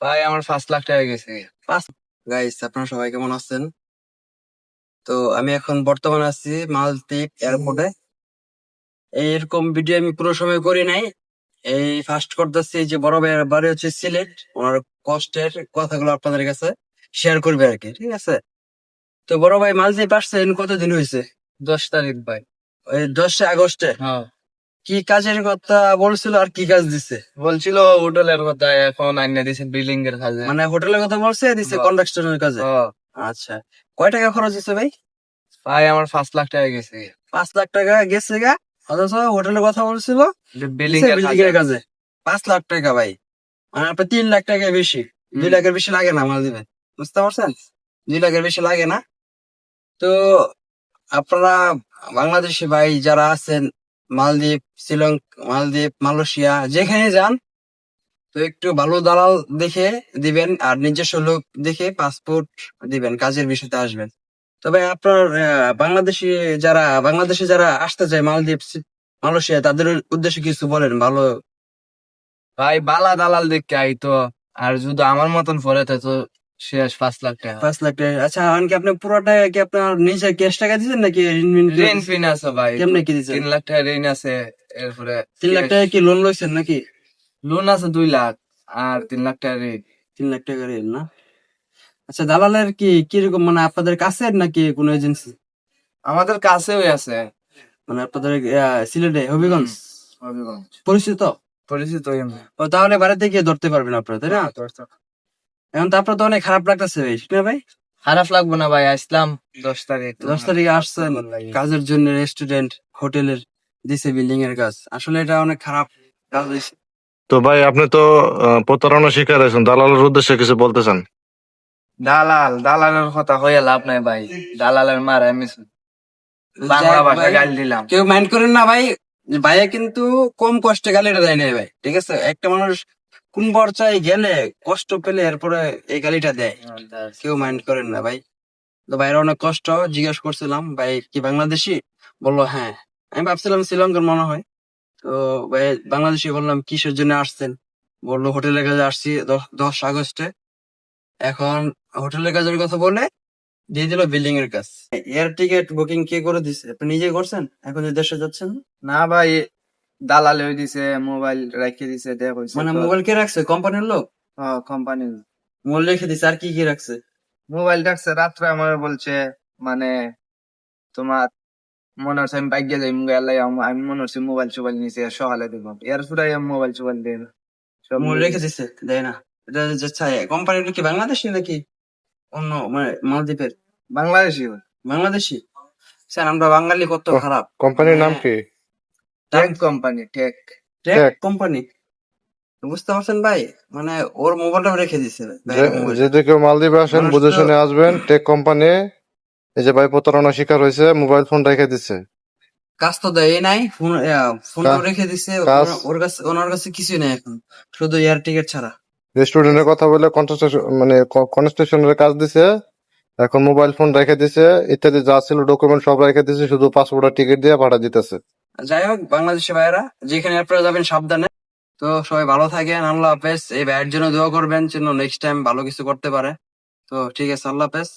ভাই আমার পাঁচ লাখ টাকা গেছে। গাইস আপনারা সবাই কেমন আছেন? তো আমি এখন বর্তমানে আছি মালদ্বীপ এয়ারপোর্টে। এইরকম ভিডিও আমি পুরো সময় করি নাই। এই ফার্স্ট করতেছি যে বড় ভাইয়ের বাড়ি হচ্ছে সিলেট। ওনার কষ্টের কথাগুলো আপনাদের কাছে শেয়ার করবে আর কি ঠিক আছে? তো বড় ভাই মালদ্বীপ আসছেন কতদিন হয়েছে দশ তারিখ ভাই। ওই দশই আগস্টে? হ্যাঁ। কি কাজের কথা বলছিল আর কি কাজ দিছে? বলছিল হোটেলের কথা এখন আইনে দিছে বিল্ডিং এর কাজে। মানে হোটেলের কথা বলছে দিছে বাহ। কন্ডাকশনের কাজে? হ্যাঁ। আচ্ছা কয় টাকা খরচ দিছে ভাই? ভাই আমার পাঁচ লাখ টাকা গেছে। পাঁচ লাখ টাকা গেছে গা অথচ হোটেলের কথা বলছিল বিল্ডিং এর কাজে। পাঁচ লাখ টাকা ভাই। মানে আপনার তিন লাখ টাকা বেশি। দুই লাখের বেশি লাগে না মাল দিবেন বুঝতে পারছেন? দুই লাখের বেশি লাগে না। তো আপনারা বাংলাদেশি ভাই যারা আছেন মালদ্বীপ শ্রীলঙ্কা মালদ্বীপ, মালয়েশিয়া, যেখানে যান, তো একটু ভালো দালাল দেখে দিবেন আর নিজস্ব লোক দেখে পাসপোর্ট দিবেন, কাজের বিষয়তে আসবেন। তবে আপনার বাংলাদেশি যারা, বাংলাদেশে যারা আসতে চায় মালদ্বীপ মালয়েশিয়া, তাদের উদ্দেশ্যে কিছু বলেন, ভালো। ভাই, বালা দালাল দেখতে আই তো আর যদি আমার মতন তো তো শেষ পাঁচ লাখ টাকা। পাঁচ লাখ টাকা। আচ্ছা এখন কি আপনি পুরোটা কি আপনার নিজে ক্যাশ টাকা দিচ্ছেন নাকি ঋণ ফিন আছে ভাই। কেমনে কি দিচ্ছেন তিন লাখ টাকা ঋণ আছে এরপরে তিন লাখ টাকা কি লোন লইছেন নাকি? লোন আছে দুই লাখ আর তিন লাখ টাকা ঋণ। তিন লাখ টাকা ঋণ না? আচ্ছা দালালের কি কীরকম মানে আপনাদের কাছে নাকি কোন এজেন্সি? আমাদের কাছেও আছে। মানে আপনাদের সিলেটে হবিগঞ্জ? হবিগঞ্জ। পরিচিত? পরিচিত। ও তাহলে বাড়িতে গিয়ে ধরতে পারবেন আপনারা তাই না? এখন তো আপনার তো অনেক খারাপ লাগতেছে ভাই ঠিক না ভাই? খারাপ লাগবে না ভাই আসলাম। দশ তারিখ। দশ তারিখে আসছেন কাজের জন্য রেস্টুরেন্ট হোটেলের দিছে বিল্ডিং এর কাজ। আসলে এটা অনেক খারাপ কাজ হয়েছে তো ভাই আপনি তো প্রতারণা শিকার হয়েছেন দালালের উদ্দেশ্যে কিছু বলতে চান দালাল দালালের কথা হয়ে লাভ নাই ভাই। দালালের মার আমি বাংলা ভাষা গাল দিলাম। কেউ মাইন্ড করেন না ভাই। ভাইয়া কিন্তু কম কষ্টে গালিটা দেয় না ভাই ঠিক আছে? একটা মানুষ কোন পর্যায়ে গেলে কষ্ট পেলে এরপরে এই গালিটা দেয়? কেউ মাইন্ড করেন না ভাই। তো ভাইয়ের অনেক কষ্ট জিজ্ঞেস করছিলাম ভাই কি বাংলাদেশি? বলল হ্যাঁ। আমি ভাবছিলাম শ্রীলঙ্কার মনে হয়। তো ভাই বাংলাদেশি বললাম কিসের জন্য আসছেন? বলল হোটেলের কাজে আসছি দশ- দশ আগস্টে। এখন হোটেলের কাজের কথা বলে দিয়ে দিল বিল্ডিং এর কাজ। এয়ার টিকিট বুকিং কে করে দিছে? আপনি নিজে করছেন? এখন যে দেশে যাচ্ছেন? না ভাই দালালে ওই দিছে মোবাইল রেখে দিছে দেখ হইছে মানে মোবাইল কে রাখছে? কোম্পানির লোক? কোম্পানি মোবাইল রেখে দিছে আর কি কি রাখছে? মোবাইল ডাকছে রাত্রে আমার বলছে মানে তোমার মনে হচ্ছে আমি বাইক যাই মোবাইল আমি মনে হচ্ছে মোবাইল চোবাইল নিচে সকালে দেব এর পুরাই মোবাইল চোবাইল দেব সব মোবাইল রেখে দিছে দেয় না। এটা যে চাই কোম্পানিটা কি বাংলাদেশি নাকি অন্য মানে মালদ্বীপের? বাংলাদেশি বাংলাদেশি? স্যার আমরা বাঙালি কত খারাপ। কোম্পানির নাম কি? Tech company tech tech. Company বুঝতে পারছেন ভাই? মানে ওর মোবাইলটা রেখে দিছে। যদি কেউ মালদ্বীপে আসেন বুঝে শুনে আসবেন টেক কোম্পানি এই যে ভাই প্রতারণা শিকার হয়েছে মোবাইল ফোন রেখে দিচ্ছে কাজ তো দেয় নাই ফোন ফোন রেখে দিছে ওর- ওর কাছে ওনার কাছে কিছুই নেই এখন শুধু এয়ার টিকিট ছাড়া। রেস্টুরেন্টের কথা বলে কনস্ট্রাকশন মানে কনস্ট্রাকশনের কাজ দিছে এখন মোবাইল ফোন রেখে দিছে ইত্যাদি যা ছিল ডকুমেন্ট সব রেখে দিছে শুধু পাসপোর্ট আর টিকিট দিয়ে ভাড়া দিতেছে। যাই হোক, বাংলাদেশি ভাইয়েরা, যেখানে আপনারা যাবেন সাবধানে। তো সবাই ভালো থাকেন, আল্লাহ হাফেজ। এই ভাইয়ের জন্য দোয়া করবেন, যেন নেক্সট টাইম ভালো কিছু করতে পারে। তো ঠিক আছে, আল্লাহ হাফেজ।